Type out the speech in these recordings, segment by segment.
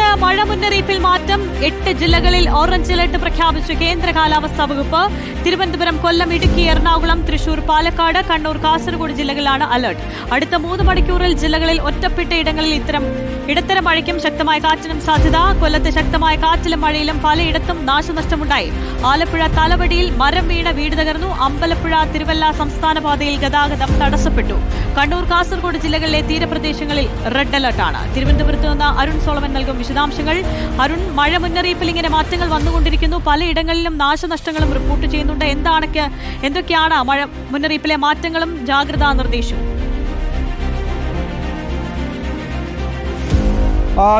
സംസ്ഥാനത്ത് മഴ മുന്നറിയിപ്പിൽ മാറ്റം. എട്ട് ജില്ലകളിൽ ഓറഞ്ച് അലർട്ട് പ്രഖ്യാപിച്ചു. കേന്ദ്ര കാലാവസ്ഥാ വകുപ്പ് തിരുവനന്തപുരം കൊല്ലം ഇടുക്കി എറണാകുളം തൃശൂർ പാലക്കാട് കണ്ണൂർ കാസർഗോഡ് ജില്ലകളിലാണ് അലർട്ട്. അടുത്ത മൂന്ന് മണിക്കൂറിൽ ജില്ലകളിൽ ഒറ്റപ്പെട്ട ഇടങ്ങളിൽ ഇത്തരം ഇടത്തരം മഴയ്ക്കും ശക്തമായ കാറ്റിനും സാധ്യത. കൊല്ലത്ത് ശക്തമായ കാറ്റിലും മഴയിലും പലയിടത്തും നാശനഷ്ടമുണ്ടായി. ആലപ്പുഴ തലവടിയിൽ മരം വീണ വീട് തകർന്നു. അമ്പലപ്പുഴ തിരുവല്ല സംസ്ഥാന പാതയിൽ ഗതാഗതം തടസ്സപ്പെട്ടു. കണ്ണൂർ കാസർഗോഡ് ജില്ലകളിലെ തീരപ്രദേശങ്ങളിൽ റെഡ് അലർട്ടാണ്. തിരുവനന്തപുരത്ത് നിന്ന് അരുൺ സോളമൻ നൽകും വിശദാംശങ്ങൾ. അരുൺ മഴ മുന്നറിയിപ്പിൽ ഇങ്ങനെ മാറ്റങ്ങൾ വന്നുകൊണ്ടിരിക്കുന്നു. പലയിടങ്ങളിലും നാശനഷ്ടങ്ങളും റിപ്പോർട്ട് ചെയ്യുന്നുണ്ട്. എന്താണ് എന്തൊക്കെയാണ് മഴ മുന്നറിയിപ്പിലെ മാറ്റങ്ങളും? ജാഗ്രതാ നിർദ്ദേശവും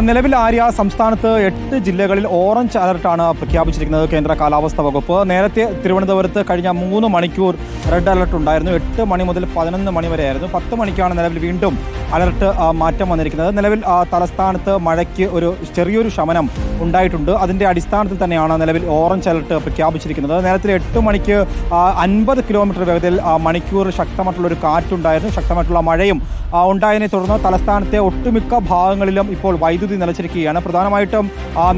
നിലവിൽ ആര്യ സംസ്ഥാനത്ത് എട്ട് ജില്ലകളിൽ ഓറഞ്ച് അലർട്ടാണ് പ്രഖ്യാപിച്ചിരിക്കുന്നത്. കേന്ദ്ര കാലാവസ്ഥാ വകുപ്പ്. നേരത്തെ തിരുവനന്തപുരത്ത് കഴിഞ്ഞ മൂന്ന് മണിക്കൂർ റെഡ് അലർട്ട് ഉണ്ടായിരുന്നു. എട്ട് മണി മുതൽ പതിനൊന്ന് മണി വരെ ആയിരുന്നു പത്ത് മണിക്കാണ് നിലവിൽ വീണ്ടും അലർട്ട് മാറ്റം വന്നിരിക്കുന്നത്. നിലവിൽ തലസ്ഥാനത്ത് മഴയ്ക്ക് ഒരു ചെറിയൊരു ശമനം ഉണ്ടായിട്ടുണ്ട്. അതിന്റെ അടിസ്ഥാനത്തിൽ തന്നെയാണ് നിലവിൽ ഓറഞ്ച് അലർട്ട് പ്രഖ്യാപിച്ചിരിക്കുന്നത്. നേരത്തെ എട്ട് മണിക്ക് അൻപത് കിലോമീറ്റർ വേഗതയിൽ മണിക്കൂർ ശക്തമായിട്ടുള്ള ഒരു കാറ്റുണ്ടായിരുന്നു. ശക്തമായിട്ടുള്ള മഴയും ഉണ്ടായതിനെ തുടർന്ന് തലസ്ഥാനത്തെ ഒട്ടുമിക്ക ഭാഗങ്ങളിലും ഇപ്പോൾ വൈദ്യുതി നിലച്ചിരിക്കുകയാണ്. പ്രധാനമായിട്ടും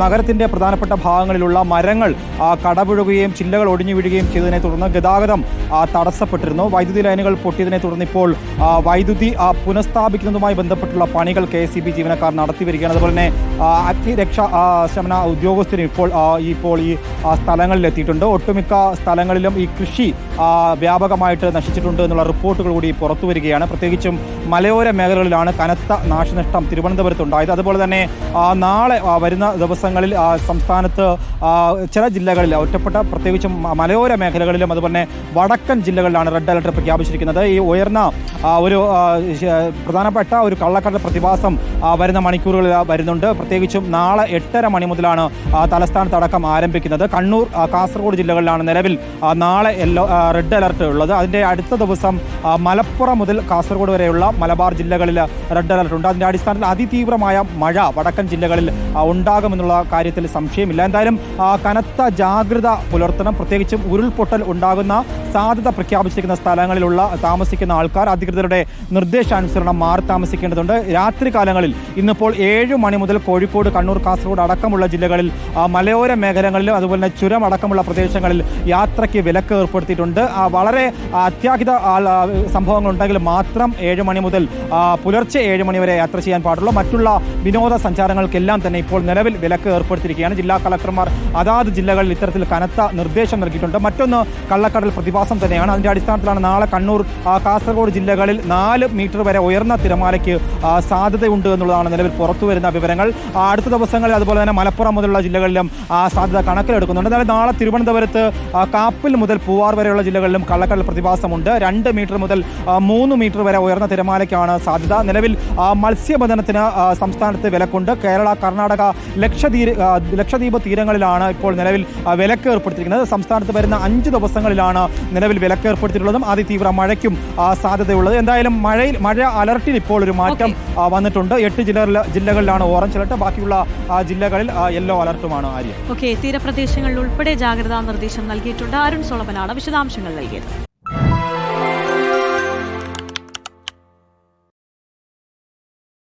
നഗരത്തിന്റെ പ്രധാനപ്പെട്ട ഭാഗങ്ങളിലുള്ള മരങ്ങൾ കടപുഴുകുകയും ചില്ലകൾ ഒടിഞ്ഞു വീഴുകയും ചെയ്തതിനെ തുടർന്ന് ഗതാഗതം തടസ്സപ്പെട്ടിരുന്നു. വൈദ്യുതി ലൈനുകൾ പൊട്ടിയതിനെ തുടർന്ന് ഇപ്പോൾ വൈദ്യുതി പുനഃസ്ഥാപിക്കുന്നതുമായി ബന്ധപ്പെട്ടുള്ള പണികൾ കെ എസ് ജീവനക്കാർ നടത്തി വരികയാണ്. അതുപോലെ തന്നെ അഗ്നിരക്ഷാ ശമന ഉദ്യോഗസ്ഥരും ഇപ്പോൾ ഇപ്പോൾ ഈ സ്ഥലങ്ങളിൽ എത്തിയിട്ടുണ്ട് ഒട്ടുമിക്ക സ്ഥലങ്ങളിലും ഈ കൃഷി വ്യാപകമായിട്ട് നശിച്ചിട്ടുണ്ട് എന്നുള്ള റിപ്പോർട്ടുകൾ കൂടി പുറത്തു വരികയാണ്. പ്രത്യേകിച്ചും മലയോര മേഖലകളിലാണ് കനത്ത നാശനഷ്ടം തിരുവനന്തപുരത്ത് ഉണ്ടായത്. അതുപോലെ തന്നെ നാളെ വരുന്ന ദിവസങ്ങളിൽ സംസ്ഥാനത്ത് ചില ജില്ലകളിൽ ഒറ്റപ്പെട്ട പ്രത്യേകിച്ചും മലയോര മേഖലകളിലും അതുപോലെ വടക്കൻ ജില്ലകളിലാണ് റെഡ് അലർട്ട് പ്രഖ്യാപിച്ചിരിക്കുന്നത്. ഈ ഉയർന്ന ഒരു പ്രധാനപ്പെട്ട ഒരു കള്ളക്കടൽ പ്രതിഭാസം വരുന്ന മണിക്കൂറുകളിൽ വരുന്നുണ്ട്. പ്രത്യേകിച്ചും നാളെ എട്ടര മണി മുതലാണ് തലസ്ഥാനത്ത് അടക്കം ആരംഭിക്കുന്നത്. കണ്ണൂർ കാസർഗോഡ് ജില്ലകളിലാണ് നിലവിൽ നാളെ യെല്ലോ റെഡ് അലർട്ട് ഉള്ളത്. അതിന്റെ അടുത്ത ദിവസം മലപ്പുറം മുതൽ കാസർഗോഡ് വരെയുള്ള മലബാർ ജില്ലകളിൽ റെഡ് അലർട്ട് ഉണ്ട്. അതിന്റെ അടിസ്ഥാനത്തിൽ അതിതീവ്രമായ മഴ വടക്കൻ ജില്ലകളിൽ ഉണ്ടാകുമെന്നുള്ള കാര്യത്തിൽ സംശയമില്ല. എന്തായാലും കനത്ത ജാഗ്രത പുലർത്തണം. പ്രത്യേകിച്ചും ഉരുൾപൊട്ടൽ ഉണ്ടാകുന്ന സാധ്യത പ്രഖ്യാപിച്ചിരിക്കുന്ന സ്ഥലങ്ങളിലുള്ള താമസിക്കുന്ന ആൾക്കാർ അധികൃതരുടെ നിർദ്ദേശാനുസരണം മാറി താമസിക്കേണ്ടതുണ്ട് രാത്രി കാലങ്ങളിൽ ഇന്നിപ്പോൾ ഏഴ് മണി മുതൽ കോഴിക്കോട് കണ്ണൂർ കാസർഗോഡ് അടക്കമുള്ള ജില്ലകളിൽ മലയോര മേഖലകളിലും അതുപോലെ തന്നെ ചുരം അടക്കമുള്ള പ്രദേശങ്ങളിൽ യാത്രയ്ക്ക് വിലക്ക് ഏർപ്പെടുത്തിയിട്ടുണ്ട്. വളരെ അത്യാഹിത സംഭവങ്ങൾ ഉണ്ടെങ്കിൽ മാത്രം ഏഴ് മണി മുതൽ പുലർച്ചെ ഏഴ് മണി വരെ യാത്ര ചെയ്യാൻ പാടുള്ളൂ. മറ്റുള്ള വിനോദ സഞ്ചാരങ്ങൾക്കെല്ലാം തന്നെ ഇപ്പോൾ നിലവിൽ വിലക്ക് ഏർപ്പെടുത്തിയിരിക്കുകയാണ്. ജില്ലാ കളക്ടർമാർ അതാത് ജില്ലകളിൽ ഇത്തരത്തിൽ കനത്ത നിർദ്ദേശം നൽകിയിട്ടുണ്ട്. മറ്റൊന്ന് കള്ളക്കടൽ പ്രതിഭാസം തന്നെയാണ്. അതിന്റെ അടിസ്ഥാനത്തിലാണ് നാളെ കണ്ണൂർ കാസർഗോഡ് കാസർഗോഡ് ജില്ലകളിൽ നാല് മീറ്റർ വരെ ഉയർന്ന തിരമാലയ്ക്ക് സാധ്യതയുണ്ട് എന്നുള്ളതാണ് നിലവിൽ പുറത്തു വരുന്ന വിവരങ്ങൾ അടുത്ത ദിവസങ്ങളിൽ അതുപോലെ തന്നെ മലപ്പുറം മുതലുള്ള ജില്ലകളിലും സാധ്യത കണക്കിലെടുക്കുന്നുണ്ട്. എന്നാൽ നാളെ തിരുവനന്തപുരത്ത് കാപ്പിൽ മുതൽ പൂവാർ വരെയുള്ള ജില്ലകളിലും കള്ളക്കടൽ പ്രതിഭാസമുണ്ട്. രണ്ട് മീറ്റർ മുതൽ മൂന്ന് മീറ്റർ വരെ ഉയർന്ന തിരമാലയ്ക്കാണ് സാധ്യത. നിലവിൽ മത്സ്യബന്ധനത്തിന് സംസ്ഥാനത്ത് വിലക്കുണ്ട്. കേരള കർണാടക ലക്ഷദ്വീപ് ലക്ഷദ്വീപ് തീരങ്ങളിലാണ് ഇപ്പോൾ നിലവിൽ വിലക്ക് ഏർപ്പെടുത്തിയിരിക്കുന്നത്. സംസ്ഥാനത്ത് വരുന്ന അഞ്ച് ദിവസങ്ങളിലാണ് നിലവിൽ വിലക്ക് ഏർപ്പെടുത്തിയിട്ടുള്ളതും. അതിതീവ്ര മഴയ്ക്കും ആ, സാധ്യതയുള്ളത് എന്തായാലും മഴയിൽ മഴ അലർട്ടിൽ ഇപ്പോൾ ഒരു മാറ്റം വന്നിട്ടുണ്ട്. എട്ട് ജില്ലകളിൽ ജില്ലകളിലാണ് ഓറഞ്ച് അലർട്ട്. ബാക്കിയുള്ള ജില്ലകളിൽ യെല്ലോ അലർട്ടുമാണ് ആര്യ. ഓക്കെ തീരപ്രദേശങ്ങളിൽ ഉൾപ്പെടെ ജാഗ്രതാ നിർദ്ദേശം നൽകിയിട്ടുണ്ട്. അരുൺ സോളമനാണ് വിശദാംശങ്ങൾ നൽകിയത്.